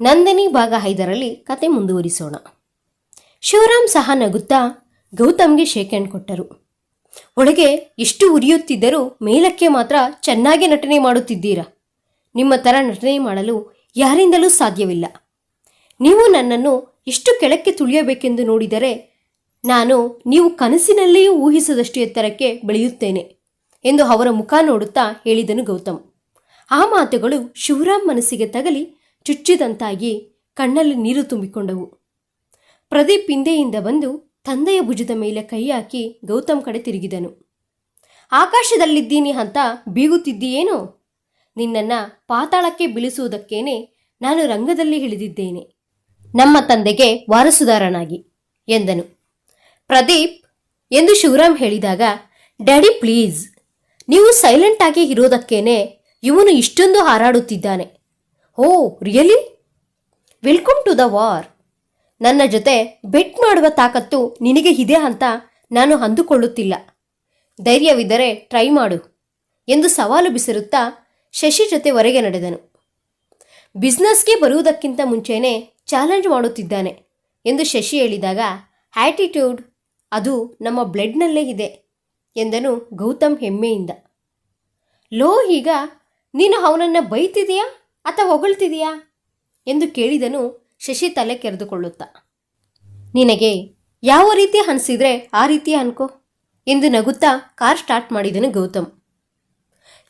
ನಂದಿನಿ ಭಾಗ ಐದರಲ್ಲಿ ಕತೆ ಮುಂದುವರಿಸೋಣ. ಶಿವರಾಮ್ ಸಹ ನಗುತ್ತಾ ಗೌತಮ್ಗೆ ಶೇಕೆಂಡ್ ಕೊಟ್ಟರು. ಒಳಗೆ ಎಷ್ಟು ಉರಿಯುತ್ತಿದ್ದರೂ ಮೇಲಕ್ಕೆ ಮಾತ್ರ ಚೆನ್ನಾಗಿ ನಟನೆ ಮಾಡುತ್ತಿದ್ದೀರಾ? ನಿಮ್ಮ ಥರ ನಟನೆ ಮಾಡಲು ಯಾರಿಂದಲೂ ಸಾಧ್ಯವಿಲ್ಲ. ನೀವು ನನ್ನನ್ನು ಎಷ್ಟು ಕೆಳಕ್ಕೆ ತುಳಿಯಬೇಕೆಂದು ನೋಡಿದರೆ ನಾನು ನೀವು ಕನಸಿನಲ್ಲಿಯೂ ಊಹಿಸದಷ್ಟು ಎತ್ತರಕ್ಕೆ ಬೆಳೆಯುತ್ತೇನೆ ಎಂದು ಅವರ ಮುಖ ನೋಡುತ್ತಾ ಹೇಳಿದನು ಗೌತಮ್. ಆ ಮಾತುಗಳು ಶಿವರಾಮ್ ಮನಸ್ಸಿಗೆ ತಗಲಿ ಚುಚ್ಚಿದಂತಾಗಿ ಕಣ್ಣಲ್ಲಿ ನೀರು ತುಂಬಿಕೊಂಡವು. ಪ್ರದೀಪ್ ಹಿಂದೆಯಿಂದ ಬಂದು ತಂದೆಯ ಭುಜದ ಮೇಲೆ ಕೈ ಹಾಕಿ ಗೌತಮ್ ಕಡೆ ತಿರುಗಿದನು. ಆಕಾಶದಲ್ಲಿದ್ದೀನಿ ಅಂತ ಬೀಗುತ್ತಿದ್ದೀಯೇನೋ? ನಿನ್ನನ್ನು ಪಾತಾಳಕ್ಕೆ ಬೀಳಿಸುವುದಕ್ಕೇನೆ ನಾನು ರಂಗದಲ್ಲಿ ಇಳಿದಿದ್ದೇನೆ. ನಮ್ಮ ತಂದೆಗೆ ವಾರಸುದಾರನಾಗಿ, ಎಂದನು. ಪ್ರದೀಪ್ ಎಂದು ಶಿವರಾಮ್ ಹೇಳಿದಾಗ, ಡ್ಯಾಡಿ ಪ್ಲೀಸ್, ನೀವು ಸೈಲೆಂಟ್ ಆಗಿ ಇರೋದಕ್ಕೇನೆ ಇವನು ಇಷ್ಟೊಂದು ಹಾರಾಡುತ್ತಿದ್ದಾನೆ. ಓ really welcome to the war ನನ್ನ ಜೊತೆ ಬೆಟ್ ಮಾಡುವ ತಾಕತ್ತು ನಿನಗೆ ಇದೆ ಅಂತ ನಾನು ಅಂದುಕೊಳ್ಳುತ್ತಿಲ್ಲ. ಧೈರ್ಯವಿದ್ದರೆ ಟ್ರೈ ಮಾಡು ಎಂದು ಸವಾಲು ಬಿಸಿರುತ್ತಾ ಶಶಿ ಜೊತೆ ಹೊರಗೆ ನಡೆದನು. ಬಿಸ್ನೆಸ್ಗೆ ಬರುವುದಕ್ಕಿಂತ ಮುಂಚೆನೇ ಚಾಲೆಂಜ್ ಮಾಡುತ್ತಿದ್ದಾನೆ ಎಂದು ಶಶಿ ಹೇಳಿದಾಗ ಆ್ಯಟಿಟ್ಯೂಡ್ ಅದು ನಮ್ಮ ಬ್ಲಡ್ನಲ್ಲೇ ಇದೆ, ಎಂದನು ಗೌತಮ್ ಹೆಮ್ಮೆಯಿಂದ. ಲೋ, ಈಗ ನೀನು ಅವನನ್ನು ಬೈತಿದೆಯಾ ಅಥವಾ ಹೊಗಳ್ತಿದೆಯಾ? ಎಂದು ಕೇಳಿದನು ಶಶಿ ತಲೆ ಕೆರೆದುಕೊಳ್ಳುತ್ತಾ. ನಿನಗೆ ಯಾವ ರೀತಿ ಅನಿಸಿದ್ರೆ ಆ ರೀತಿ ಅನ್ಕೋ ಎಂದು ನಗುತ್ತಾ ಕಾರ್ ಸ್ಟಾರ್ಟ್ ಮಾಡಿದನು ಗೌತಮ್.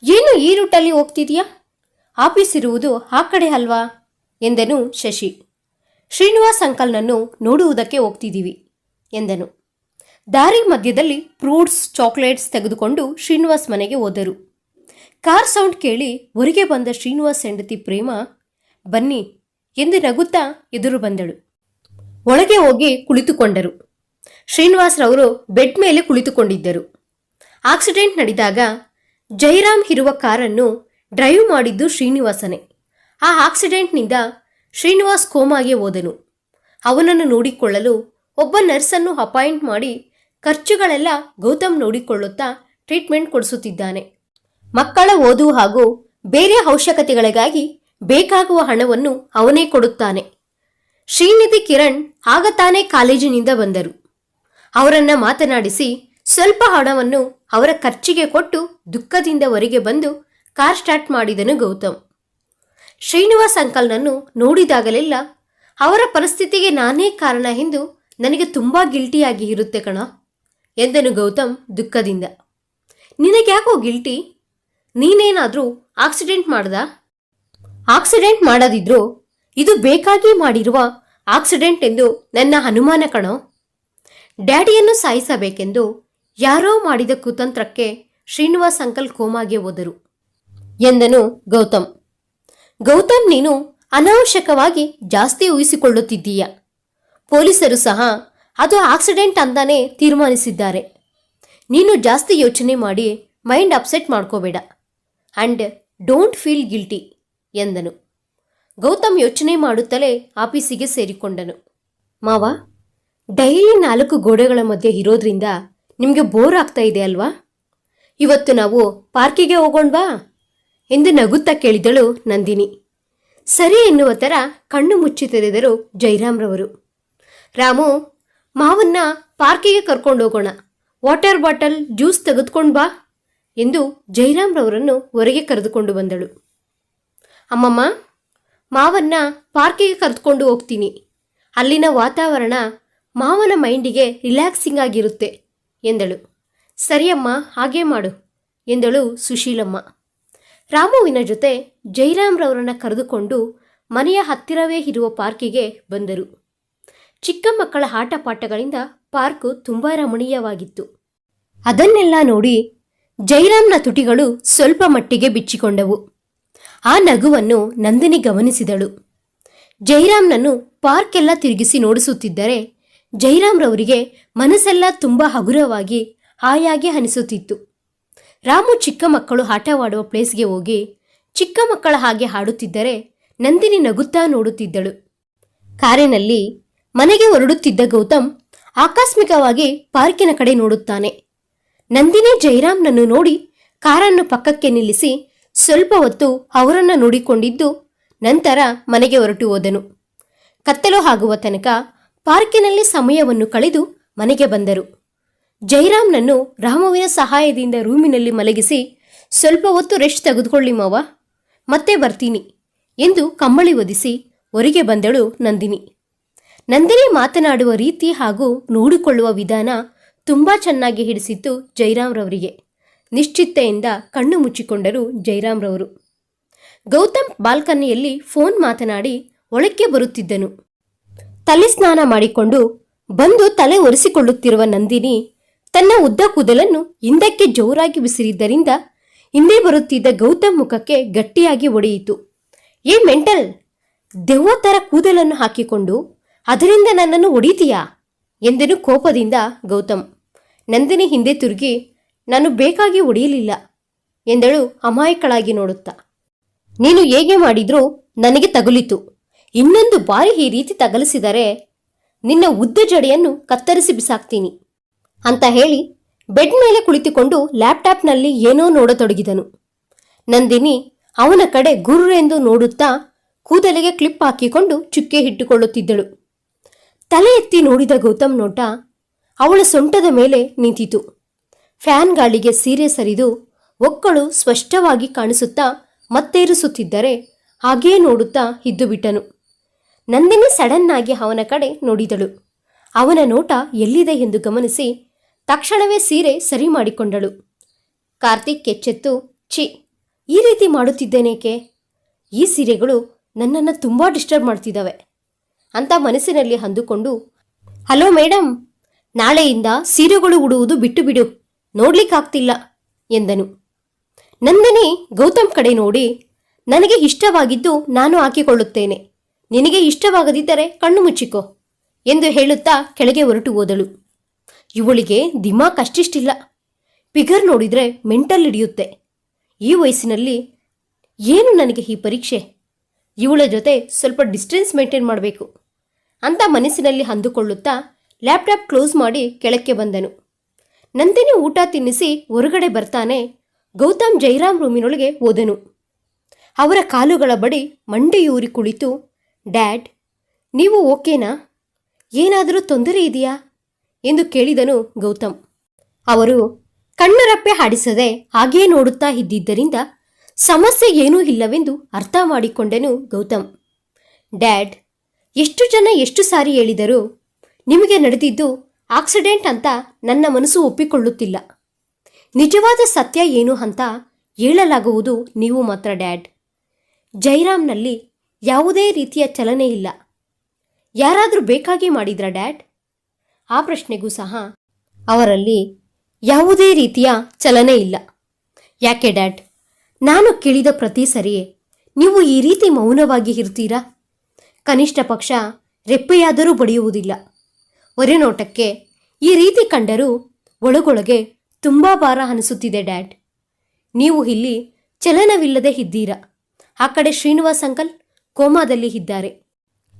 ಏನು ಈ ರೂಟಲ್ಲಿ ಹೋಗ್ತಿದೀಯಾ? ಆಫೀಸ್ ಇರುವುದು ಆ ಕಡೆ ಅಲ್ವಾ? ಎಂದನು ಶಶಿ. ಶ್ರೀನಿವಾಸ್ ಅಂಕಲ್ನನ್ನು ನೋಡುವುದಕ್ಕೆ ಹೋಗ್ತಿದ್ದೀವಿ ಎಂದನು. ದಾರಿ ಮಧ್ಯದಲ್ಲಿ ಫ್ರೂಟ್ಸ್, ಚಾಕ್ಲೇಟ್ಸ್ ತೆಗೆದುಕೊಂಡು ಶ್ರೀನಿವಾಸ್ ಮನೆಗೆ ಹೋದರು. ಕಾರ್ ಸೌಂಡ್ ಕೇಳಿ ಹೊರಗೆ ಬಂದ ಶ್ರೀನಿವಾಸ್ ಹೆಂಡತಿ ಪ್ರೇಮ, ಬನ್ನಿ, ಎಂದು ನಗುತ್ತಾ ಎದುರು ಬಂದಳು. ಒಳಗೆ ಹೋಗಿ ಕುಳಿತುಕೊಂಡರು. ಶ್ರೀನಿವಾಸ್ರವರು ಬೆಡ್ ಮೇಲೆ ಕುಳಿತುಕೊಂಡಿದ್ದರು. ಆಕ್ಸಿಡೆಂಟ್ ನಡೆದಾಗ ಜೈರಾಮ್ ಇರುವ ಕಾರನ್ನು ಡ್ರೈವ್ ಮಾಡಿದ್ದು ಶ್ರೀನಿವಾಸನೇ. ಆ ಆಕ್ಸಿಡೆಂಟ್ನಿಂದ ಶ್ರೀನಿವಾಸ್ ಕೋಮಾಗೆ ಹೋದನು. ಅವನನ್ನು ನೋಡಿಕೊಳ್ಳಲು ಒಬ್ಬ ನರ್ಸನ್ನು ಅಪಾಯಿಂಟ್ ಮಾಡಿ ಖರ್ಚುಗಳೆಲ್ಲ ಗೌತಮ್ ನೋಡಿಕೊಳ್ಳುತ್ತಾ ಟ್ರೀಟ್ಮೆಂಟ್ ಕೊಡಿಸುತ್ತಿದ್ದಾನೆ. ಮಕ್ಕಳ ಓದು ಹಾಗೂ ಬೇರೆ ಅವಶ್ಯಕತೆಗಳಿಗಾಗಿ ಬೇಕಾಗುವ ಹಣವನ್ನು ಅವನೇ ಕೊಡುತ್ತಾನೆ. ಶ್ರೀನಿಧಿ ಕಿರಣ್ ಆಗ ತಾನೇ ಕಾಲೇಜಿನಿಂದ ಬಂದರು. ಅವರನ್ನ ಮಾತನಾಡಿಸಿ ಸ್ವಲ್ಪ ಹಣವನ್ನು ಅವರ ಖರ್ಚಿಗೆ ಕೊಟ್ಟು ದುಃಖದಿಂದ ಹೊರಗೆ ಬಂದು ಕಾರ್ ಸ್ಟಾರ್ಟ್ ಮಾಡಿದನು ಗೌತಮ್. ಶ್ರೀನಿವಾಸ್ ಅಂಕಲ್ನನ್ನು ನೋಡಿದಾಗಲೆಲ್ಲ ಅವರ ಪರಿಸ್ಥಿತಿಗೆ ನಾನೇ ಕಾರಣ ಎಂದು ನನಗೆ ತುಂಬ ಗಿಲ್ಟಿಯಾಗಿ ಇರುತ್ತೆ ಕಣ ಎಂದನು ಗೌತಮ್ ದುಃಖದಿಂದ. ನಿನಗ್ಯಾಕೋ ಗಿಲ್ಟಿ? ನೀನೇನಾದರೂ ಆಕ್ಸಿಡೆಂಟ್ ಮಾಡ್ದ? ಆಕ್ಸಿಡೆಂಟ್ ಮಾಡದಿದ್ರು ಇದು ಬೇಕಾಗಿ ಮಾಡಿರುವ ಆಕ್ಸಿಡೆಂಟ್ ಎಂದು ನನ್ನ ಅನುಮಾನ ಕಣೋ. ಡ್ಯಾಡಿಯನ್ನು ಸಾಯಿಸಬೇಕೆಂದು ಯಾರೋ ಮಾಡಿದ ಕುತಂತ್ರಕ್ಕೆ ಶ್ರೀನಿವಾಸ್ ಅಂಕಲ್ ಕೋಮಾಗೆ ಹೋದರು. ಎಂದನು ಗೌತಮ್. ಗೌತಮ್, ನೀನು ಅನಾವಶ್ಯಕವಾಗಿ ಜಾಸ್ತಿ ಊಹಿಸಿಕೊಳ್ಳುತ್ತಿದ್ದೀಯ? ಪೊಲೀಸರು ಸಹ ಅದು ಆಕ್ಸಿಡೆಂಟ್ ಅಂತಾನೆ ತೀರ್ಮಾನಿಸಿದ್ದಾರೆ. ನೀನು ಜಾಸ್ತಿ ಯೋಚನೆ ಮಾಡಿ ಮೈಂಡ್ ಅಪ್ಸೆಟ್ ಮಾಡ್ಕೋಬೇಡ. ಆ್ಯಂಡ್ ಡೋಂಟ್ ಫೀಲ್ ಗಿಲ್ಟಿ ಎಂದನು. ಗೌತಮ್ ಯೋಚನೆ ಮಾಡುತ್ತಲೇ ಆಫೀಸಿಗೆ ಸೇರಿಕೊಂಡನು. ಮಾವ, ಡೈಲಿ ನಾಲ್ಕು ಗೋಡೆಗಳ ಮಧ್ಯೆ ಇರೋದ್ರಿಂದ ನಿಮಗೆ ಬೋರ್ ಆಗ್ತಾ ಇದೆ ಅಲ್ವಾ? ಇವತ್ತು ನಾವು ಪಾರ್ಕಿಗೆ ಹೋಗೋಣ್ವಾ? ಎಂದು ನಗುತ್ತಾ ಕೇಳಿದಳು ನಂದಿನಿ. ಸರಿ ಎನ್ನುವ ಥರ ಕಣ್ಣು ಮುಚ್ಚಿ ತೆರೆದರು ಜೈರಾಮ್ರವರು. ರಾಮು, ಮಾವನ್ನ ಪಾರ್ಕಿಗೆ ಕರ್ಕೊಂಡು ಹೋಗೋಣ. ವಾಟರ್ ಬಾಟಲ್ ಜ್ಯೂಸ್ ತೆಗೆದುಕೊಂಡು ಬಾ. ಎಂದು ಜೈರಾಮ್ರವರನ್ನು ಹೊರಗೆ ಕರೆದುಕೊಂಡು ಬಂದಳು. ಅಮ್ಮಮ್ಮ, ಮಾವನ್ನ ಪಾರ್ಕಿಗೆ ಕರೆದುಕೊಂಡು ಹೋಗ್ತೀನಿ. ಅಲ್ಲಿನ ವಾತಾವರಣ ಮಾವನ ಮೈಂಡಿಗೆ ರಿಲ್ಯಾಕ್ಸಿಂಗ್ ಆಗಿರುತ್ತೆ ಎಂದಳು. ಸರಿಯಮ್ಮ, ಹಾಗೇ ಮಾಡು ಎಂದಳು ಸುಶೀಲಮ್ಮ. ರಾಮುವಿನ ಜೊತೆ ಜೈರಾಮ್ರವರನ್ನ ಕರೆದುಕೊಂಡು ಮನೆಯ ಹತ್ತಿರವೇ ಇರುವ ಪಾರ್ಕಿಗೆ ಬಂದರು. ಚಿಕ್ಕ ಮಕ್ಕಳ ಆಟಪಾಠಗಳಿಂದ ಪಾರ್ಕು ತುಂಬ ರಮಣೀಯವಾಗಿತ್ತು. ಅದನ್ನೆಲ್ಲ ನೋಡಿ ಜೈರಾಮ್ನ ತುಟಿಗಳು ಸ್ವಲ್ಪ ಮಟ್ಟಿಗೆ ಬಿಚ್ಚಿಕೊಂಡವು. ಆ ನಗುವನ್ನು ನಂದಿನಿ ಗಮನಿಸಿದಳು. ಜೈರಾಮ್ನನ್ನು ಪಾರ್ಕ್ ಎಲ್ಲ ತಿರುಗಿಸಿ ನೋಡಿಸುತ್ತಿದ್ದರೆ ಜೈರಾಮ್ರವರಿಗೆ ಮನಸ್ಸೆಲ್ಲ ತುಂಬ ಹಗುರವಾಗಿ ಹಾಯಾಗಿ ಅನಿಸುತ್ತಿತ್ತು. ರಾಮು ಚಿಕ್ಕ ಮಕ್ಕಳು ಆಟವಾಡುವ ಪ್ಲೇಸ್ಗೆ ಹೋಗಿ ಚಿಕ್ಕ ಮಕ್ಕಳ ಹಾಗೆ ಹಾಡುತ್ತಿದ್ದರೆ ನಂದಿನಿ ನಗುತ್ತಾ ನೋಡುತ್ತಿದ್ದಳು. ಕಾರಿನಲ್ಲಿ ಮನೆಗೆ ಹೊರಡುತ್ತಿದ್ದ ಗೌತಮ್ ಆಕಸ್ಮಿಕವಾಗಿ ಪಾರ್ಕಿನ ಕಡೆ ನೋಡುತ್ತಾನೆ. ನಂದಿನಿ ಜೈರಾಮ್ನನ್ನು ನೋಡಿ ಕಾರನ್ನು ಪಕ್ಕಕ್ಕೆ ನಿಲ್ಲಿಸಿ ಸ್ವಲ್ಪ ಹೊತ್ತು ಅವರನ್ನು ನೋಡಿಕೊಂಡಿದ್ದು ನಂತರ ಮನೆಗೆ ಹೊರಟು ಹೋದನು. ಕತ್ತಲು ಆಗುವ ತನಕ ಪಾರ್ಕಿನಲ್ಲಿ ಸಮಯವನ್ನು ಕಳೆದು ಮನೆಗೆ ಬಂದರು. ಜೈರಾಮ್ನನ್ನು ರಾಮುವಿನ ಸಹಾಯದಿಂದ ರೂಮಿನಲ್ಲಿ ಮಲಗಿಸಿ, ಸ್ವಲ್ಪ ಹೊತ್ತು ರೆಸ್ಟ್ ತೆಗೆದುಕೊಳ್ಳಿ ಮಾವ, ಮತ್ತೆ ಬರ್ತೀನಿ ಎಂದು ಕಂಬಳಿ ಒದಿಸಿ ಹೊರಗೆ ಬಂದಳು ನಂದಿನಿ. ನಂದಿನಿ ಮಾತನಾಡುವ ರೀತಿ ಹಾಗೂ ನೋಡಿಕೊಳ್ಳುವ ವಿಧಾನ ತುಂಬಾ ಚೆನ್ನಾಗಿ ಹಿಡಿಸಿತ್ತು ಜೈರಾಮ್ರವರಿಗೆ. ನಿಶ್ಚಿತ್ತೆಯಿಂದ ಕಣ್ಣು ಮುಚ್ಚಿಕೊಂಡರು ಜೈರಾಮ್ರವರು. ಗೌತಮ್ ಬಾಲ್ಕನಿಯಲ್ಲಿ ಫೋನ್ ಮಾತನಾಡಿ ಒಳಕ್ಕೆ ಬರುತ್ತಿದ್ದನು. ತಲೆ ಸ್ನಾನ ಮಾಡಿಕೊಂಡು ಬಂದು ತಲೆ ಒರೆಸಿಕೊಳ್ಳುತ್ತಿರುವ ನಂದಿನಿ ತನ್ನ ಉದ್ದ ಕೂದಲನ್ನು ಹಿಂದಕ್ಕೆ ಜೋರಾಗಿ ಬಿಸಿರಿದ್ದರಿಂದ ಹಿಂದೆ ಬರುತ್ತಿದ್ದ ಗೌತಮ್ ಮುಖಕ್ಕೆ ಗಟ್ಟಿಯಾಗಿ ಒಡೆಯಿತು. ಏ ಮೆಂಟಲ್, ದೆವ್ವ ಥರ ಕೂದಲನ್ನು ಹಾಕಿಕೊಂಡು ಅದರಿಂದ ನನ್ನನ್ನು ಹೊಡಿತೀಯಾ ಎಂದನು ಕೋಪದಿಂದ ಗೌತಮ್, ನಂದಿನಿ ಹಿಂದೆ ತಿರುಗಿ, ನಾನು ಬೇಕಾಗಿ ಒಡೆಯಲಿಲ್ಲ ಎಂದಳು ಅಮಾಯಕಳಾಗಿ ನೋಡುತ್ತಾ. ನೀನು ಹೇಗೆ ಮಾಡಿದ್ರೂ ನನಗೆ ತಗುಲಿತು. ಇನ್ನೊಂದು ಬಾರಿ ಈ ರೀತಿ ತಗಲಿಸಿದರೆ ನಿನ್ನ ಉದ್ದ ಜಡೆಯನ್ನು ಕತ್ತರಿಸಿ ಬಿಸಾಕ್ತೀನಿ ಅಂತ ಹೇಳಿ ಬೆಡ್ ಮೇಲೆ ಕುಳಿತುಕೊಂಡು ಲ್ಯಾಪ್ಟಾಪ್ನಲ್ಲಿ ಏನೋ ನೋಡತೊಡಗಿದನು. ನಂದಿನಿ ಅವನ ಕಡೆ ಗುರ್ರೆಂದು ನೋಡುತ್ತಾ ಕೂದಲಿಗೆ ಕ್ಲಿಪ್ ಹಾಕಿಕೊಂಡು ಚುಕ್ಕೆ ಇಟ್ಟುಕೊಳ್ಳುತ್ತಿದ್ದಳು. ತಲೆ ಎತ್ತಿ ನೋಡಿದ ಗೌತಮ್ ನೋಟ ಅವಳ ಸೊಂಟದ ಮೇಲೆ ನಿಂತಿತು. ಫ್ಯಾನ್ ಗಾಳಿಗೆ ಸೀರೆ ಸರಿದು ಒಕ್ಕಳು ಸ್ಪಷ್ಟವಾಗಿ ಕಾಣಿಸುತ್ತಾ ಮತ್ತೇರಿಸುತ್ತಿದ್ದರೆ ಹಾಗೇ ನೋಡುತ್ತಾ ಇದ್ದು ಬಿಟ್ಟನು. ನಂದಿನಿ ಆಗಿ ಅವನ ಕಡೆ ನೋಡಿದಳು. ಅವನ ನೋಟ ಎಲ್ಲಿದೆ ಎಂದು ಗಮನಿಸಿ ತಕ್ಷಣವೇ ಸೀರೆ ಸರಿ ಮಾಡಿಕೊಂಡಳು. ಕಾರ್ತಿಕ್ ಎಚ್ಚೆತ್ತು, ಛಿ, ಈ ರೀತಿ ಮಾಡುತ್ತಿದ್ದೇನೇಕೆ? ಈ ಸೀರೆಗಳು ನನ್ನನ್ನು ತುಂಬ ಡಿಸ್ಟರ್ಬ್ ಮಾಡ್ತಿದ್ದಾವೆ. ಅಂತ ಮನಸ್ಸಿನಲ್ಲಿ ಅಂದುಕೊಂಡು, ಹಲೋ ಮೇಡಮ್ ನಾಳೆಯಿಂದ ಸೀರೆಗಳು ಉಡುವುದು ಬಿಟ್ಟು ಬಿಡು, ನೋಡ್ಲಿಕ್ಕಾಗ್ತಿಲ್ಲ, ಎಂದನು. ನಂದಿನಿ ಗೌತಮ್ ಕಡೆ ನೋಡಿ, ನನಗೆ ಇಷ್ಟವಾಗಿದ್ದು ನಾನು ಹಾಕಿಕೊಳ್ಳುತ್ತೇನೆ. ನಿನಗೆ ಇಷ್ಟವಾಗದಿದ್ದರೆ ಕಣ್ಣು ಮುಚ್ಚಿಕೋ, ಎಂದು ಹೇಳುತ್ತಾ ಕೆಳಗೆ ಹೊರಟು ಹೋದಳು. ಇವಳಿಗೆ ದಿಮಾಕ್ ಅಷ್ಟಿಷ್ಟಿಲ್ಲ ಫಿಗರ್ ನೋಡಿದ್ರೆ ಮೆಂಟಲ್ ಹಿಡಿಯುತ್ತೆ. ಈ ವಯಸ್ಸಿನಲ್ಲಿ ಏನು ನನಗೆ ಈ ಪರೀಕ್ಷೆ? ಇವಳ ಜೊತೆ ಸ್ವಲ್ಪ ಡಿಸ್ಟೆನ್ಸ್ ಮೇಂಟೈನ್ ಮಾಡಬೇಕು. ಅಂತ ಮನಸ್ಸಿನಲ್ಲಿ ಅಂದುಕೊಳ್ಳುತ್ತಾ ಲ್ಯಾಪ್ಟಾಪ್ ಕ್ಲೋಸ್ ಮಾಡಿ ಕೆಳಕ್ಕೆ ಬಂದನು. ನಂದಿನಿ ಊಟ ತಿನ್ನಿಸಿ ಹೊರಗಡೆ ಬರ್ತಾನೆ ಗೌತಮ್ ಜೈರಾಮ್ ರೂಮಿನೊಳಗೆ ಹೋದನು. ಅವರ ಕಾಲುಗಳ ಬಳಿ ಮಂಡೆಯೂರಿ ಕುಳಿತು, ಡ್ಯಾಡ್, ನೀವು ಓಕೆನಾ? ಏನಾದರೂ ತೊಂದರೆ ಇದೆಯಾ? ಎಂದು ಕೇಳಿದನು ಗೌತಮ್. ಅವರು, ಕಣ್ಣರಪ್ಪೆ ಹಾಡಿಸದೆ ಹಾಗೇ ನೋಡುತ್ತಾ ಇದ್ದಿದ್ದರಿಂದ ಸಮಸ್ಯೆ ಏನೂ ಇಲ್ಲವೆಂದು ಅರ್ಥ ಮಾಡಿಕೊಂಡನು ಗೌತಮ್. ಡ್ಯಾಡ್ ಎಷ್ಟು ಜನ ಎಷ್ಟು ಸಾರಿ ಹೇಳಿದರು ನಿಮಗೆ ನಡೆದಿದ್ದು ಆಕ್ಸಿಡೆಂಟ್ ಅಂತ ನನ್ನ ಮನಸ್ಸು ಒಪ್ಪಿಕೊಳ್ಳುತ್ತಿಲ್ಲ. ನಿಜವಾದ ಸತ್ಯ ಏನು ಅಂತ ಹೇಳಲಾಗುವುದು ನೀವು ಮಾತ್ರ, ಡ್ಯಾಡ್. ಜೈರಾಮ್ನಲ್ಲಿ ಯಾವುದೇ ರೀತಿಯ ಚಲನೆ ಇಲ್ಲ. ಯಾರಾದರೂ ಬೇಕಾಗಿ ಮಾಡಿದ್ರ, ಡ್ಯಾಡ್? ಆ ಪ್ರಶ್ನೆಗೂ ಸಹ ಅವರಲ್ಲಿ ಯಾವುದೇ ರೀತಿಯ ಚಲನೆ ಇಲ್ಲ. ಯಾಕೆ, ಡ್ಯಾಡ್? ನಾನು ಕೇಳಿದ ಪ್ರತಿ ಸರಿಯೇ, ನೀವು ಈ ರೀತಿ ಮೌನವಾಗಿ ಇರ್ತೀರಾ? ಕನಿಷ್ಠ ಪಕ್ಷ ರೆಪ್ಪೆಯಾದರೂ ಬಡಿಯುವುದಿಲ್ಲ. ಹೊರನೋಟಕ್ಕೆ ಈ ರೀತಿ ಕಂಡರೂ ಒಳಗೊಳಗೆ ತುಂಬ ಭಾರ ಅನಿಸುತ್ತಿದೆ ಡ್ಯಾಡ್. ನೀವು ಇಲ್ಲಿ ಚಲನವಿಲ್ಲದೆ ಇದ್ದೀರಾ? ಆ ಕಡೆ ಶ್ರೀನಿವಾಸ್ ಅಂಕಲ್ ಕೋಮಾದಲ್ಲಿ ಇದ್ದಾರೆ.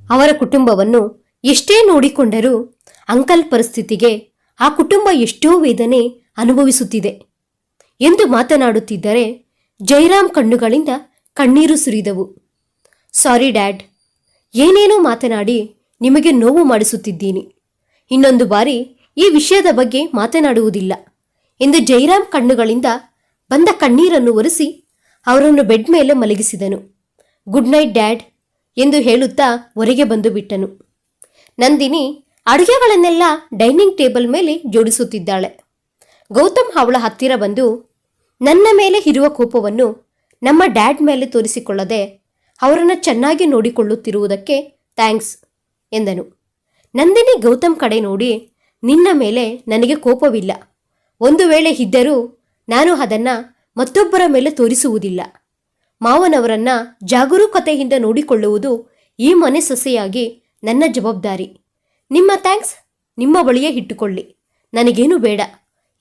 ಅವರ ಕುಟುಂಬವನ್ನು ಎಷ್ಟೇ ನೋಡಿಕೊಂಡರೂ ಅಂಕಲ್ ಪರಿಸ್ಥಿತಿಗೆ ಆ ಕುಟುಂಬ ಎಷ್ಟೋ ವೇದನೆ ಅನುಭವಿಸುತ್ತಿದೆ. ಎಂದು ಮಾತನಾಡುತ್ತಿದ್ದರೆ ಜೈರಾಮ್ ಕಣ್ಣುಗಳಿಂದ ಕಣ್ಣೀರು ಸುರಿದವು. ಸಾರಿ ಡ್ಯಾಡ್ ಏನೇನೋ ಮಾತನಾಡಿ ನಿಮಗೆ ನೋವು ಮಾಡಿಸುತ್ತಿದ್ದೀನಿ. ಇನ್ನೊಂದು ಬಾರಿ ಈ ವಿಷಯದ ಬಗ್ಗೆ ಮಾತನಾಡುವುದಿಲ್ಲ. ಎಂದು ಜೈರಾಮ್ ಕಣ್ಣುಗಳಿಂದ ಬಂದ ಕಣ್ಣೀರನ್ನು ಒರೆಸಿ ಅವರನ್ನು ಬೆಡ್ ಮೇಲೆ ಮಲಗಿಸಿದನು. ಗುಡ್ ನೈಟ್, ಡ್ಯಾಡ್ ಎಂದು ಹೇಳುತ್ತಾ ಹೊರಗೆ ಬಂದು ಬಿಟ್ಟನು. ನಂದಿನಿ ಅಡುಗೆಗಳನ್ನೆಲ್ಲ ಡೈನಿಂಗ್ ಟೇಬಲ್ ಮೇಲೆ ಜೋಡಿಸುತ್ತಿದ್ದಾಳೆ. ಗೌತಮ್ ಅವಳ ಹತ್ತಿರ ಬಂದು, ನನ್ನ ಮೇಲೆ ಇರುವ ಕೋಪವನ್ನು ನಮ್ಮ ಡ್ಯಾಡ್ ಮೇಲೆ ತೋರಿಸಿಕೊಳ್ಳದೆ ಅವರನ್ನು ಚೆನ್ನಾಗಿ ನೋಡಿಕೊಳ್ಳುತ್ತಿರುವುದಕ್ಕೆ ಥ್ಯಾಂಕ್ಸ್ ಎಂದನು. ನಂದಿನಿ ಗೌತಮ್ ಕಡೆ ನೋಡಿ, ನಿನ್ನ ಮೇಲೆ ನನಗೆ ಕೋಪವಿಲ್ಲ. ಒಂದು ವೇಳೆ ಇದ್ದರೂ ನಾನು ಅದನ್ನು ಮತ್ತೊಬ್ಬರ ಮೇಲೆ ತೋರಿಸುವುದಿಲ್ಲ. ಮಾವನವರನ್ನ ಜಾಗರೂಕತೆಯಿಂದ ನೋಡಿಕೊಳ್ಳುವುದು ಈ ಮನೆ ಸೊಸೆಯಾಗಿ ನನ್ನ ಜವಾಬ್ದಾರಿ. ನಿಮ್ಮ ಥ್ಯಾಂಕ್ಸ್, ನಿಮ್ಮ ಬಳಿಯೇ ಇಟ್ಟುಕೊಳ್ಳಿ. ನನಗೇನು ಬೇಡ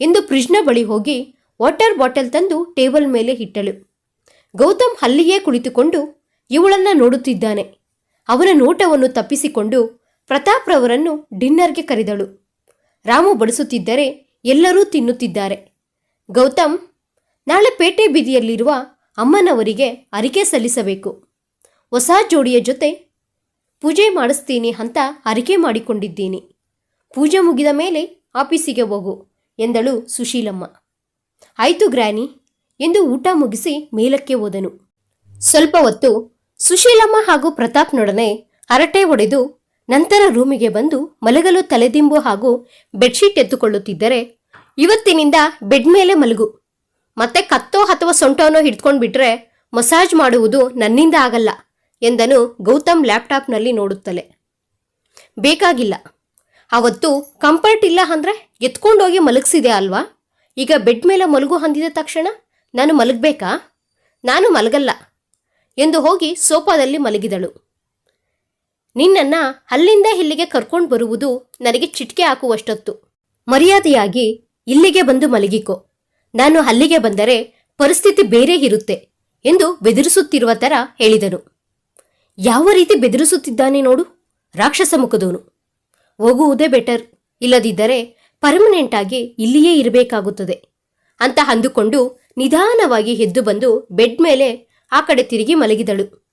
ಎಂದು ಫ್ರಿಜ್ನ ಬಳಿ ಹೋಗಿ ವಾಟರ್ ಬಾಟಲ್ ತಂದು ಟೇಬಲ್ ಮೇಲೆ ಇಟ್ಟಳು. ಗೌತಮ್ ಅಲ್ಲಿಯೇ ಕುಳಿತುಕೊಂಡು ಇವಳನ್ನ ನೋಡುತ್ತಿದ್ದಾನೆ. ಅವನ ನೋಟವನ್ನು ತಪ್ಪಿಸಿಕೊಂಡು ಪ್ರತಾಪ್ರವರನ್ನು ಡಿನ್ನರ್ಗೆ ಕರೆದಳು. ರಾಮು ಬಡಿಸುತ್ತಿದ್ದರೆ ಎಲ್ಲರೂ ತಿನ್ನುತ್ತಿದ್ದಾರೆ. ಗೌತಮ್, ನಾಳೆ ಪೇಟೆ ಬೀದಿಯಲ್ಲಿರುವ ಅಮ್ಮನವರಿಗೆ ಅರಿಕೆ ಸಲ್ಲಿಸಬೇಕು. ಹೊಸ ಜೋಡಿಯ ಜೊತೆ ಪೂಜೆ ಮಾಡಿಸ್ತೀನಿ ಅಂತ ಅರಿಕೆ ಮಾಡಿಕೊಂಡಿದ್ದೀನಿ. ಪೂಜೆ ಮುಗಿದ ಮೇಲೆ ಆಫೀಸಿಗೆ ಹೋಗು ಎಂದಳು ಸುಶೀಲಮ್ಮ. ಆಯ್ತು ಗ್ರಾನಿ ಎಂದು ಊಟ ಮುಗಿಸಿ ಮೇಲಕ್ಕೆ ಹೋದನು. ಸ್ವಲ್ಪ ಹೊತ್ತು ಸುಶೀಲಮ್ಮ ಹಾಗೂ ಪ್ರತಾಪ್ನೊಡನೆ ಹರಟೆ ಒಡೆದು ನಂತರ ರೂಮಿಗೆ ಬಂದು ಮಲಗಲು ತಲೆದಿಂಬು ಹಾಗೂ ಬೆಡ್ಶೀಟ್ ಎತ್ತುಕೊಳ್ಳುತ್ತಿದ್ದರೆ ಇವತ್ತಿನಿಂದ ಬೆಡ್ ಮೇಲೆ ಮಲಗು. ಮತ್ತೆ ಕತ್ತೋ ಅಥವಾ ಸೊಂಟವನೋ ಹಿಡ್ಕೊಂಡು ಬಿಟ್ರೆ ಮಸಾಜ್ ಮಾಡುವುದು ನನ್ನಿಂದ ಆಗಲ್ಲ ಎಂದನು ಗೌತಮ್ ಲ್ಯಾಪ್ಟಾಪ್ನಲ್ಲಿ ನೋಡುತ್ತಲೇ. ಬೇಕಾಗಿಲ್ಲ. ಅವತ್ತು ಕಂಫರ್ಟ್ ಇಲ್ಲ ಅಂದ್ರೆ ಎತ್ಕೊಂಡೋಗಿ ಮಲಗಿಸಿದೆ ಅಲ್ವಾ? ಈಗ ಬೆಡ್ ಮೇಲೆ ಮಲಗು ಹೊಂದಿದ ತಕ್ಷಣ ನಾನು ಮಲಗಬೇಕಾ? ನಾನು ಮಲಗಲ್ಲ. ಎಂದು ಹೋಗಿ ಸೋಫಾದಲ್ಲಿ ಮಲಗಿದಳು. ನಿನ್ನನ್ನ ಅಲ್ಲಿಂದ ಇಲ್ಲಿಗೆ ಕರ್ಕೊಂಡು ಬರುವುದು ನನಗೆ ಚಿಟಿಕೆ ಹಾಕುವಷ್ಟೊತ್ತು. ಮರ್ಯಾದೆಯಾಗಿ ಇಲ್ಲಿಗೆ ಬಂದು ಮಲಗಿಕೋ. ನಾನು ಅಲ್ಲಿಗೆ ಬಂದರೆ ಪರಿಸ್ಥಿತಿ ಬೇರೆ ಇರುತ್ತೆ ಎಂದು ಬೆದರಿಸುತ್ತಿರುವ ತರ ಹೇಳಿದನು. ಯಾವ ರೀತಿ ಬೆದರಿಸುತ್ತಿದ್ದಾನೆ ನೋಡು, ರಾಕ್ಷಸ ಮುಖದವನು. ಹೋಗುವುದೇ ಬೆಟರ್, ಇಲ್ಲದಿದ್ದರೆ ಪರ್ಮನೆಂಟ್ ಆಗಿ ಇಲ್ಲಿಯೇ ಇರಬೇಕಾಗುತ್ತದೆ. ಅಂತ ಅಂದುಕೊಂಡು ನಿಧಾನವಾಗಿ ಎದ್ದು ಬಂದು ಬೆಡ್ ಮೇಲೆ ಆ ಕಡೆ ತಿರುಗಿ ಮಲಗಿದಳು.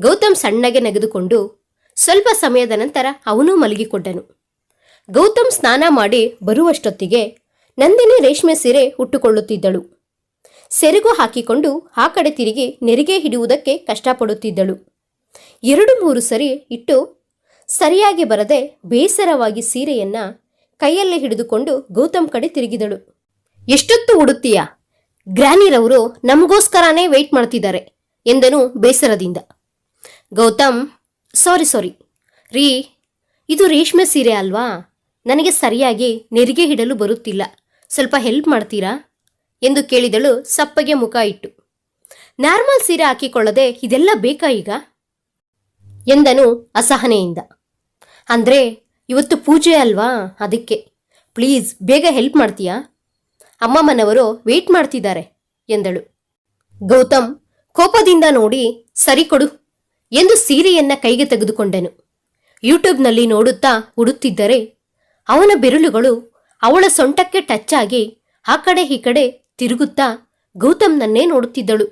ಗೌತಮ್ ಸಣ್ಣಗೆ ನೆಗೆದುಕೊಂಡು ಸ್ವಲ್ಪ ಸಮಯದ ನಂತರ ಅವನೂ ಮಲಗಿಕೊಂಡನು. ಗೌತಮ್ ಸ್ನಾನ ಮಾಡಿ ಬರುವಷ್ಟೊತ್ತಿಗೆ ನಂದಿನಿ ರೇಷ್ಮೆ ಸೀರೆ ಉಟ್ಟುಕೊಳ್ಳುತ್ತಿದ್ದಳು. ಸೆರಗು ಹಾಕಿಕೊಂಡು ಆ ಕಡೆ ತಿರುಗಿ ನೆರಿಗೆ ಹಿಡಿಯುವುದಕ್ಕೆ ಕಷ್ಟಪಡುತ್ತಿದ್ದಳು. ಎರಡು ಮೂರು ಸರಿ ಇಟ್ಟು ಸರಿಯಾಗಿ ಬರದೆ ಬೇಸರವಾಗಿ ಸೀರೆಯನ್ನ ಕೈಯಲ್ಲೇ ಹಿಡಿದುಕೊಂಡು ಗೌತಮ್ ಕಡೆ ತಿರುಗಿದಳು. ಎಷ್ಟೊತ್ತು ಉಡುತ್ತೀಯಾ? ಗ್ರ್ಯಾನಿರವರು ನಮಗೋಸ್ಕರನೇ ವೆಯ್ಟ್ ಮಾಡ್ತಿದ್ದಾರೆ ಎಂದನು ಬೇಸರದಿಂದ. ಗೌತಮ್ ಸಾರಿ ಸಾರಿ ರೀ, ಇದು ರೇಷ್ಮೆ ಸೀರೆ ಅಲ್ವಾ? ನನಗೆ ಸರಿಯಾಗಿ ನೆರಿಗೆ ಹಿಡಲು ಬರುತ್ತಿಲ್ಲ. ಸ್ವಲ್ಪ ಹೆಲ್ಪ್ ಮಾಡ್ತೀರಾ? ಎಂದು ಕೇಳಿದಳು ಸಪ್ಪಗೆ ಮುಖ ಇಟ್ಟು. ನಾರ್ಮಲ್ ಸೀರೆ ಹಾಕಿಕೊಳ್ಳದೆ ಇದೆಲ್ಲ ಬೇಕಾ ಈಗ? ಎಂದನು ಅಸಹನೆಯಿಂದ. ಅಂದ್ರೆ, ಇವತ್ತು ಪೂಜೆ ಅಲ್ವಾ ಅದಕ್ಕೆ? ಪ್ಲೀಸ್ ಬೇಗ ಹೆಲ್ಪ್ ಮಾಡ್ತೀಯಾ? ಅಮ್ಮಮ್ಮನವರು ವೇಟ್ ಮಾಡ್ತಿದ್ದಾರೆ ಎಂದಳು. ಗೌತಮ್ ಕೋಪದಿಂದ ನೋಡಿ, ಸರಿ ಕೊಡು ಎಂದು ಸೀರೆಯನ್ನ ಕೈಗೆ ತೆಗೆದುಕೊಂಡನು. ಯೂಟ್ಯೂಬ್ನಲ್ಲಿ ನೋಡುತ್ತಾ ಉಡುತ್ತಿದ್ದರೆ ಅವನ ಬೆರಳುಗಳು ಅವಳ ಸೊಂಟಕ್ಕೆ ಟಚ್ ಆಗಿ ಆ ಕಡೆ ಈ ಕಡೆ ತಿರುಗುತ್ತಾ ಗೌತಮ್ನನ್ನೇ ನೋಡುತ್ತಿದ್ದಳು.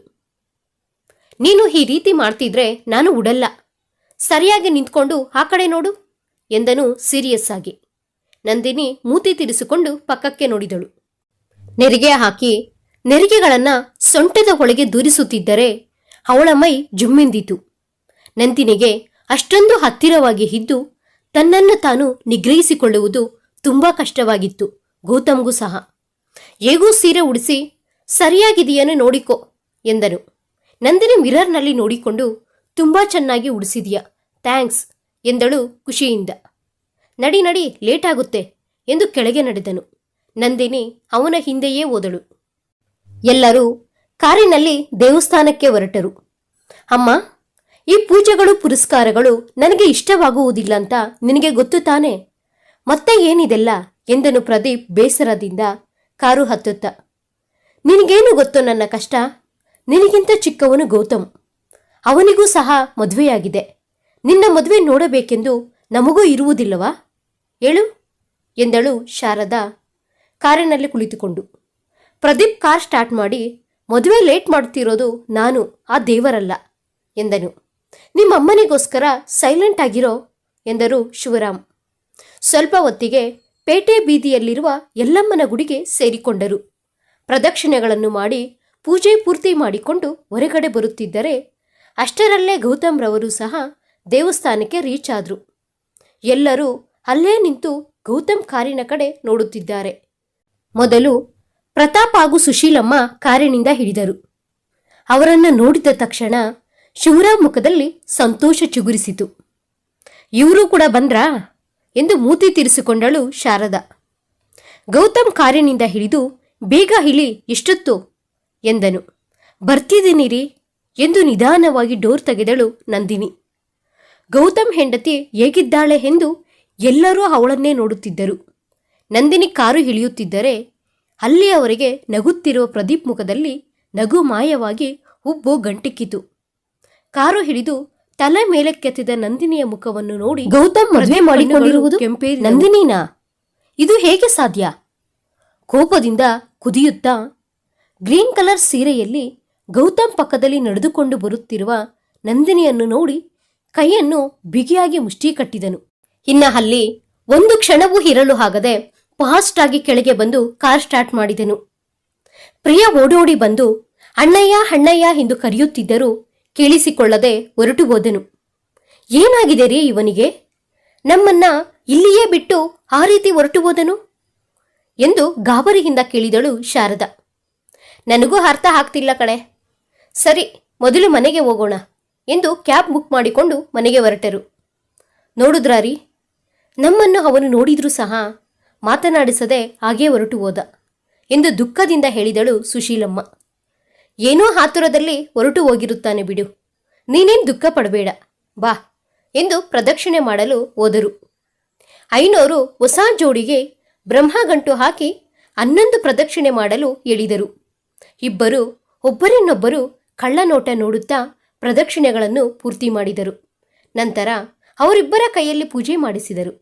ನೀನು ಈ ರೀತಿ ಮಾಡ್ತಿದ್ರೆ ನಾನು ಉಡಲ್ಲ. ಸರಿಯಾಗಿ ನಿಂತ್ಕೊಂಡು ಆ ಕಡೆ ನೋಡು ಎಂದನು ಸೀರಿಯಸ್ ಆಗಿ. ನಂದಿನಿ ಮೂತಿ ತಿರಿಸಿಕೊಂಡು ಪಕ್ಕಕ್ಕೆ ನೋಡಿದಳು. ನೆರಿಗೆ ಹಾಕಿ ನೆರಿಗೆಗಳನ್ನ ಸೊಂಟದ ಒಳಗೆ ದೂರಿಸುತ್ತಿದ್ದರೆ ಅವಳ ಮೈ ಜುಮ್ಮೆಂದಿತು. ನಂದಿನಿಗೆ ಅಷ್ಟೊಂದು ಹತ್ತಿರವಾಗಿ ಇದ್ದು ತನ್ನನ್ನು ತಾನು ನಿಗ್ರಹಿಸಿಕೊಳ್ಳುವುದು ತುಂಬಾ ಕಷ್ಟವಾಗಿತ್ತು. ಗೌತಮ್ಗೂ ಸಹ. ಹೇಗೂ ಸೀರೆ ಉಡಿಸಿ ಸರಿಯಾಗಿದೆಯನ್ನು ನೋಡಿಕೊ ಎಂದನು. ನಂದಿನಿ ಮಿರರ್ನಲ್ಲಿ ನೋಡಿಕೊಂಡು ತುಂಬಾ ಚೆನ್ನಾಗಿ ಉಡಿಸಿದೀಯ, ಥ್ಯಾಂಕ್ಸ್ ಎಂದಳು ಖುಷಿಯಿಂದ. ನಡಿ ನಡಿ ಲೇಟ್ ಆಗುತ್ತೆ ಎಂದು ಕೆಳಗೆ ನಡೆದನು. ನಂದಿನಿ ಅವನ ಹಿಂದೆಯೇ ಓದಳು ಎಲ್ಲರೂ ಕಾರಿನಲ್ಲಿ ದೇವಸ್ಥಾನಕ್ಕೆ ಹೊರಟರು. ಅಮ್ಮ, ಈ ಪೂಜೆಗಳು, ಪುರಸ್ಕಾರಗಳು ನನಗೆ ಇಷ್ಟವಾಗುವುದಿಲ್ಲ ಅಂತ ನಿನಗೆ ಗೊತ್ತು ತಾನೆ? ಮತ್ತೆ ಏನಿದೆಲ್ಲ? ಎಂದನು ಪ್ರದೀಪ್ ಬೇಸರದಿಂದ ಕಾರು ಹತ್ತುತ್ತ. ನಿನಗೇನು ಗೊತ್ತು ನನ್ನ ಕಷ್ಟ? ನಿನಗಿಂತ ಚಿಕ್ಕವನು ಗೌತಮ್. ಅವನಿಗೂ ಸಹ ಮದುವೆಯಾಗಿದೆ. ನಿನ್ನ ಮದುವೆ ನೋಡಬೇಕೆಂದು ನಮಗೂ ಇರುವುದಿಲ್ಲವಾ? ಹೇಳು ಎಂದಳು ಶಾರದಾ ಕಾರಿನಲ್ಲಿ ಕುಳಿತುಕೊಂಡು. ಪ್ರದೀಪ್ ಕಾರ್ ಸ್ಟಾರ್ಟ್ ಮಾಡಿ, ಮದುವೆ ಲೇಟ್ ಮಾಡುತ್ತಿರೋದು ನಾನು, ಆ ದೇವರಲ್ಲ, ಎಂದನು. ನಿಮ್ಮ ಅಮ್ಮನಿಗೋಸ್ಕರ ಸೈಲೆಂಟ್ ಆಗಿರೋ, ಎಂದರು ಶಿವರಾಮ್. ಸ್ವಲ್ಪ ಹೊತ್ತಿಗೆ ಪೇಟೆ ಬೀದಿಯಲ್ಲಿರುವ ಯಲ್ಲಮ್ಮನ ಗುಡಿಗೆ ಸೇರಿಕೊಂಡರು. ಪ್ರದಕ್ಷಿಣೆಗಳನ್ನು ಮಾಡಿ ಪೂಜೆ ಪೂರ್ತಿ ಮಾಡಿಕೊಂಡು ಹೊರಗಡೆ ಬರುತ್ತಿದ್ದರೆ, ಅಷ್ಟರಲ್ಲೇ ಗೌತಮ್ ರವರು ಸಹ ದೇವಸ್ಥಾನಕ್ಕೆ ರೀಚ್ ಆದರು ಎಲ್ಲರೂ ಅಲ್ಲೇ ನಿಂತು ಗೌತಮ್ ಕಾರಿನ ಕಡೆ ನೋಡುತ್ತಿದ್ದಾರೆ. ಮೊದಲು ಪ್ರತಾಪ್ ಹಾಗೂ ಸುಶೀಲಮ್ಮ ಕಾರಿನಿಂದ ಹಿಡಿದರು. ಅವರನ್ನು ನೋಡಿದ ತಕ್ಷಣ ಶಿವರಾಮ್ ಮುಖದಲ್ಲಿ ಸಂತೋಷ ಚಿಗುರಿಸಿತು. ಇವರೂ ಕೂಡ ಬಂದ್ರಾ? ಎಂದು ಮೂತಿ ತೀರಿಸಿಕೊಂಡಳು ಶಾರದಾ. ಗೌತಮ್ ಕಾರಿನಿಂದ ಹಿಡಿದು ಬೇಗ ಇಳಿ ಎಷ್ಟೊತ್ತು ಎಂದನು. ಬರ್ತಿದ್ದೀನಿರಿ ಎಂದು ನಿಧಾನವಾಗಿ ಡೋರ್ ತೆಗೆದಳು ನಂದಿನಿ. ಗೌತಮ್ ಹೆಂಡತಿ ಹೇಗಿದ್ದಾಳೆ ಎಂದು ಎಲ್ಲರೂ ಅವಳನ್ನೇ ನೋಡುತ್ತಿದ್ದರು. ನಂದಿನಿ ಕಾರು ಇಳಿಯುತ್ತಿದ್ದರೆ ಅಲ್ಲಿಯವರೆಗೆ ನಗುತ್ತಿರುವ ಪ್ರದೀಪ್ ಮುಖದಲ್ಲಿ ನಗು ಮಾಯವಾಗಿ ಉಬ್ಬು ಗಂಟಿಕ್ಕಿತು. ಕಾರು ಹಿಡಿದು ತಲೆ ಮೇಲಕ್ಕೆತ್ತಿದ ನಂದಿನಿಯ ಮುಖವನ್ನು ನೋಡಿ ಗೌತಮ್ ಮದುವೆ ಮಾಡಿಕೊಂಡಿರುವುದು ಕೆಂಪೇರಿ ನಂದಿನಿನಾ? ಇದು ಹೇಗೆ ಸಾಧ್ಯ? ಕೋಪದಿಂದ ಕುದಿಯುತ್ತಾ ಗ್ರೀನ್ ಕಲರ್ ಸೀರೆಯಲ್ಲಿ ಗೌತಮ್ ಪಕ್ಕದಲ್ಲಿ ನಡೆದುಕೊಂಡು ಬರುತ್ತಿರುವ ನಂದಿನಿಯನ್ನು ನೋಡಿ ಕೈಯನ್ನು ಬಿಗಿಯಾಗಿ ಮುಷ್ಟಿ ಕಟ್ಟಿದನು. ಇನ್ನ ಅಲ್ಲಿ ಒಂದು ಕ್ಷಣವೂ ಇರಲು ಆಗದೆ ಫಾಸ್ಟ್ ಆಗಿ ಕೆಳಗೆ ಬಂದು ಕಾರ್ ಸ್ಟಾರ್ಟ್ ಮಾಡಿದೆನು. ಪ್ರಿಯ ಓಡೋಡಿ ಬಂದು, ಅಣ್ಣಯ್ಯ ಅಣ್ಣಯ್ಯ ಎಂದು ಕರೆಯುತ್ತಿದ್ದರೂ ಕೇಳಿಸಿಕೊಳ್ಳದೆ ಹೊರಟು ಹೋದನು. ಏನಾಗಿದೆ ರೀ ಇವನಿಗೆ? ನಮ್ಮನ್ನ ಇಲ್ಲಿಯೇ ಬಿಟ್ಟು ಆ ರೀತಿ ಹೊರಟು ಹೋದನು? ಎಂದು ಗಾಬರಿಯಿಂದ ಕೇಳಿದಳು ಶಾರದಾ. ನನಗೂ ಅರ್ಥ ಆಗ್ತಿಲ್ಲ ಕಣೆ. ಸರಿ, ಮೊದಲು ಮನೆಗೆ ಹೋಗೋಣ ಎಂದು ಕ್ಯಾಬ್ ಬುಕ್ ಮಾಡಿಕೊಂಡು ಮನೆಗೆ ಹೊರಟರು. ನೋಡುದ್ರಾರಿ? ನಮ್ಮನ್ನು ಅವನು ನೋಡಿದ್ರೂ ಸಹ ಮಾತನಾಡಿಸದೆ ಹಾಗೇ ಹೊರಟು ಹೋದ. ಎಂದು ದುಃಖದಿಂದ ಹೇಳಿದಳು ಸುಶೀಲಮ್ಮ. ಏನೂ ಆತುರದಲ್ಲಿ ಹೊರಟು ಹೋಗಿರುತ್ತಾನೆ ಬಿಡು. ನೀನೇನು ದುಃಖ ಪಡಬೇಡ. ಬಾ ಎಂದು ಪ್ರದಕ್ಷಿಣೆ ಮಾಡಲು ಹೋದರು. ಐನೋರು ಹೊಸ ಜೋಡಿಗೆ ಬ್ರಹ್ಮಗಂಟು ಹಾಕಿ ಹನ್ನೊಂದು ಪ್ರದಕ್ಷಿಣೆ ಮಾಡಲು ಹೇಳಿದರು ಇಬ್ಬರು ಒಬ್ಬರನ್ನೊಬ್ಬರು ಕಳ್ಳನೋಟ ನೋಡುತ್ತಾ ಪ್ರದಕ್ಷಿಣೆಗಳನ್ನು ಪೂರ್ತಿ ಮಾಡಿದರು. ನಂತರ ಅವರಿಬ್ಬರ ಕೈಯಲ್ಲಿ ಪೂಜೆ ಮಾಡಿಸಿದರು.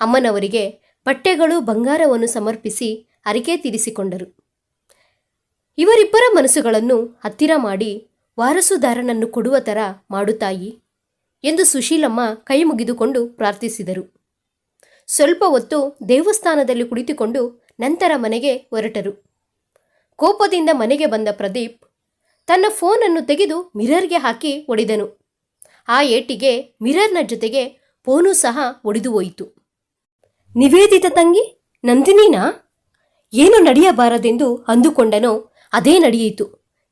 ಅಮ್ಮನವರಿಗೆ ಬಟ್ಟೆಗಳು ಬಂಗಾರವನ್ನು ಸಮರ್ಪಿಸಿ ಅರಿಕೆ ತೀರಿಸಿಕೊಂಡರು. ಇವರಿಬ್ಬರ ಮನಸ್ಸುಗಳನ್ನು ಹತ್ತಿರ ಮಾಡಿ ವಾರಸುದಾರನನ್ನು ಕೊಡುವ ಥರ ಮಾಡುತ್ತಾಯಿ ಎಂದು ಸುಶೀಲಮ್ಮ ಕೈ ಮುಗಿದುಕೊಂಡು ಪ್ರಾರ್ಥಿಸಿದರು. ಸ್ವಲ್ಪ ಹೊತ್ತು ದೇವಸ್ಥಾನದಲ್ಲಿ ಕುಳಿತುಕೊಂಡು ನಂತರ ಮನೆಗೆ ಹೊರಟರು. ಕೋಪದಿಂದ ಮನೆಗೆ ಬಂದ ಪ್ರದೀಪ್ ತನ್ನ ಫೋನನ್ನು ತೆಗೆದು ಮಿರರ್ಗೆ ಹಾಕಿ ಒಡೆದನು. ಆ ಏಟಿಗೆ ಮಿರರ್ನ ಜೊತೆಗೆ ಫೋನು ಸಹ ಒಡೆದು ಹೋಯಿತು. ನಿವೇದಿತ ತಂಗಿ, ನಂದಿನೀನಾ? ಏನು ನಡೆಯಬಾರದೆಂದು ಅಂದುಕೊಂಡನೋ ಅದೇ ನಡೆಯಿತು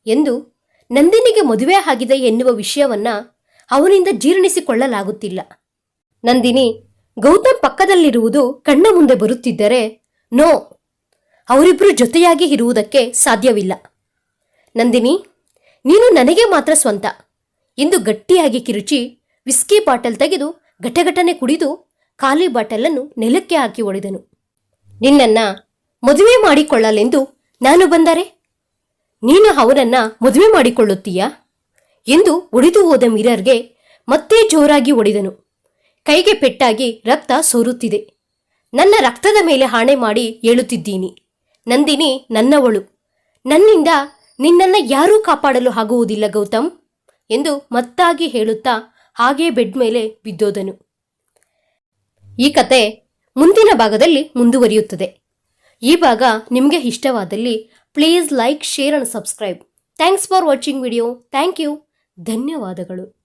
ಎಂದು ನಂದಿನಿಗೆ ಮದುವೆ ಆಗಿದೆ ಎನ್ನುವ ವಿಷಯವನ್ನ ಅವನಿಂದ ಜೀರ್ಣಿಸಿಕೊಳ್ಳಲಾಗುತ್ತಿಲ್ಲ. ನಂದಿನಿ, ಗೌತಮ್ ಪಕ್ಕದಲ್ಲಿರುವುದು ಕಣ್ಣ ಮುಂದೆ ಬರುತ್ತಿದ್ದರೆ ನೋ ಅವರಿಬ್ಬರು ಜೊತೆಯಾಗಿ ಇರುವುದಕ್ಕೆ ಸಾಧ್ಯವಿಲ್ಲ. ನಂದಿನಿ, ನೀನು ನನಗೆ ಮಾತ್ರ ಸ್ವಂತ ಎಂದು ಗಟ್ಟಿಯಾಗಿ ಕಿರುಚಿ ವಿಸ್ಕಿ ಬಾಟಲ್ ತೆಗೆದು ಘಟಘಟನೆ ಕುಡಿದು ಖಾಲಿ ಬಾಟಲನ್ನು ನೆಲಕ್ಕೆ ಹಾಕಿ ಒಡೆದನು. ನಿನ್ನನ್ನ ಮದುವೆ ಮಾಡಿಕೊಳ್ಳಲೆಂದು ನಾನು ಬಂದರೆ? ನೀನು ಅವನನ್ನ ಮದುವೆ ಮಾಡಿಕೊಳ್ಳುತ್ತೀಯಾ? ಎಂದು ಒಡೆದು ಹೋದ ಮಿರರ್ಗೆ ಮತ್ತೆ ಜೋರಾಗಿ ಒಡೆದನು. ಕೈಗೆ ಪೆಟ್ಟಾಗಿ ರಕ್ತ ಸೋರುತ್ತಿದೆ. ನನ್ನ ರಕ್ತದ ಮೇಲೆ ಹಾಣೆ ಮಾಡಿ ಹೇಳುತ್ತಿದ್ದೀನಿ ನಂದಿನಿ ನನ್ನವಳು. ನನ್ನಿಂದ ನಿನ್ನನ್ನು ಯಾರೂ ಕಾಪಾಡಲು ಆಗುವುದಿಲ್ಲ ಗೌತಮ್, ಎಂದು ಮತ್ತಾಗಿ ಹೇಳುತ್ತಾ ಹಾಗೇ ಬೆಡ್ ಮೇಲೆ ಬಿದ್ದೋದನು. ಈ ಕತೆ ಮುಂದಿನ ಭಾಗದಲ್ಲಿ ಮುಂದುವರಿಯುತ್ತದೆ. ಈ ಭಾಗ ನಿಮಗೆ ಇಷ್ಟವಾದಲ್ಲಿ please like share and subscribe thanks for watching video thank you ಧನ್ಯವಾದಗಳು.